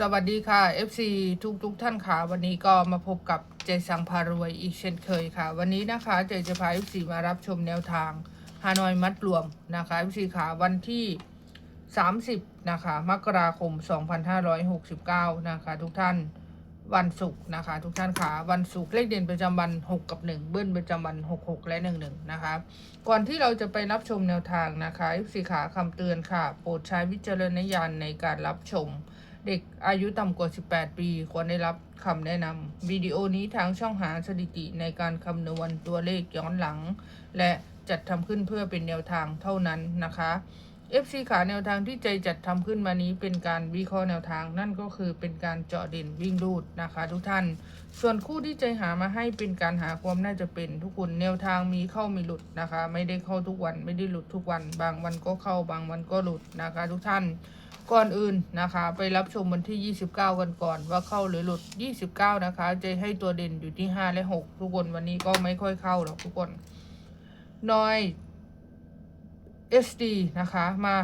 สวัสดีค่ะ FC ทุกทุกๆท่านค่ะ วันนี้ก็มาพบกับเจสังพารวยอีกเช่นเคยค่ะ วันนี้นะคะเจจะพา FC มารับชมแนวทางฮานอยมัดรวมนะคะ FC ค่ะวันที่ 30 นะคะมกราคม 2569 นะคะ ทุกท่านวันศุกร์นะคะ ทุกท่านค่ะวันศุกร์เลขเด่นประจำวัน 6 กับ 1 เบิ้ลประจำวัน 66 และ 11 นะคะ ก่อนที่เราจะไปรับชมแนวทางนะคะ FC ขาคำเตือนค่ะ โปรดใช้วิจารณญาณในการรับชม เด็กอายุต่ำกว่า 18 ปี ควรได้รับคำแนะนำวิดีโอนี้ทางช่องหาสถิติในการคำนวณตัวเลขย้อนหลัง และจัดทำขึ้นเพื่อเป็นแนวทางเท่านั้นนะคะ FC ขาแนวทางที่ใจจัดทำขึ้นมานี้เป็นการวิเคราะห์แนวทางนั่นก็คือเป็นการเจาะเด่นวิ่งรูดนะคะทุกท่าน ส่วนคู่ที่ใจหามาให้เป็นการหาความน่าจะเป็นทุกคนแนวทางมีเข้ามีหลุดนะคะ ไม่ได้เข้าทุกวันไม่ได้หลุดทุกวัน บางวันก็เข้าบางวันก็หลุดนะคะ ทุกท่าน ก่อนอื่นนะคะ ไปรับชมวันที่ 29 กันก่อน ว่าเข้าหรือหลุด 29 นะคะ จะให้ตัวเด่นอยู่ที่ 5 และ 6 ทุกคนวันนี้ก็ไม่ค่อยเข้าหรอกทุกคนนอย SD นะคะ มา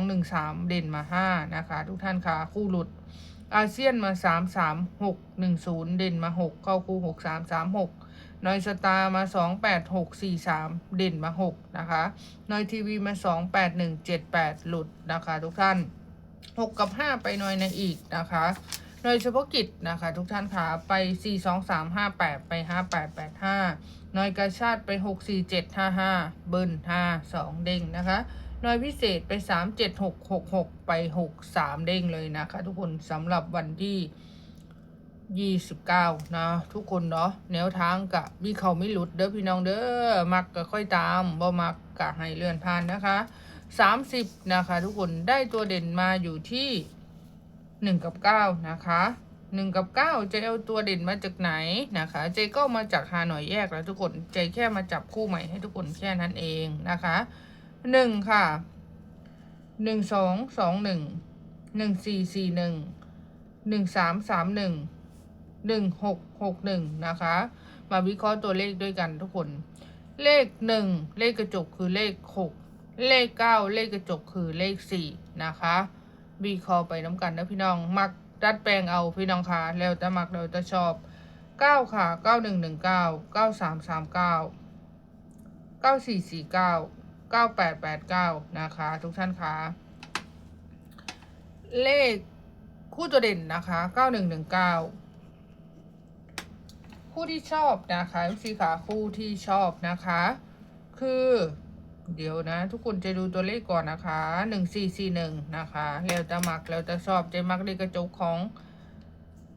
95213 เด่นมา 5 นะคะ ทุกท่านค่ะคู่หลุดอาเซียนมา 33610 เด่นมา 6 เข้าคู่ 6336 นอยสตาร์มา 28643 เด่นมา 6 นะคะ นอยทีวีมา 28178 หลุดนะคะทุกท่าน 6 กับ 5 ไปนอยในอีกนะคะนอยเฉพาะกิจนะคะทุกท่านค่ะไป 42358 ไป 5885นอยกาชาติไป 64755 เบิ้ล52 เด้งนะคะนอยพิเศษไป 37666 ไป 63 เด้งเลยนะคะทุกคนสำหรับวันที่ 29นะ ทุกคนเนาะแนวทางกะมีเขาไม่หลุดเด้อพี่น้องเด้อมักก็ค่อยตามบ่มักกะให้เลื่อนผ่านนะคะ30นะคะ ทุกคนได้ตัวเด่นมาอยู่ที่1กับ9นะคะ1กับ9จะเอาตัวเด่นมาจากไหนนะคะ เจก็มาจากฮาหน่อยแยกแล้วทุกคนเจแค่มาจับคู่ใหม่ให้ทุกคนแค่นั้นเองนะคะ1ค่ะ1 2 2 1 1 4 4 1 1 3 3 1หนึ่งหกหกหนึ่ง 1661 นะคะ มาวิเคราะห์ตัวเลขด้วยกันทุกคน เลข 1 เลขกระจกคือเลข 6 เลข 9 เลขกระจกคือเลข 4 นะคะวิเคราะห์ไปน้ำกันนะพี่น้อง มักดัดแปลงเอาพี่น้องคะแล้วจะมักเราจะชอบ 9 ค่ะ 9119 9339 9449 9889 นะคะ ทุกท่านคะเลขคู่ตัวเด่นนะคะ 9119 คู่ที่ชอบนะคะสีขาคู่ที่ชอบนะคะ คือ เดี๋ยวนะ ทุกคนจะดูตัวเลขก่อนนะคะหนึ่งสี่สี่หนึ่งนะคะแล้วจะมักแล้วจะชอบจะมักเลขกระจกของ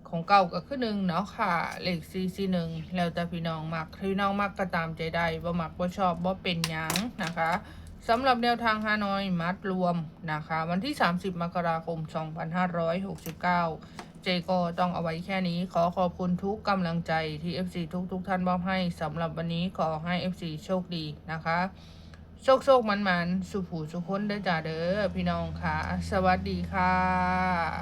ของเก่าก็คือหนึ่งเนาะค่ะเลขสี่สี่หนึ่งแล้วแต่พี่น้องมักพี่น้องมักก็ตามใจได้บ่มักบ่ชอบบ่เป็นยังนะคะสำหรับแนวทางฮานอยมัดรวมนะคะ วันที่ 30 มกราคม 2569 เจก็ต้องเอาไว้แค่นี้ ขอขอบคุณทุกกำลังใจที่ FC ทุกทุกท่านมอบให้สำหรับวันนี้ขอให้ FC โชคดีนะคะ โชคโชคมันมันๆสุขผูสุขคนได้อจ่าเด้อพี่น้องค่ะ สวัสดีค่ะ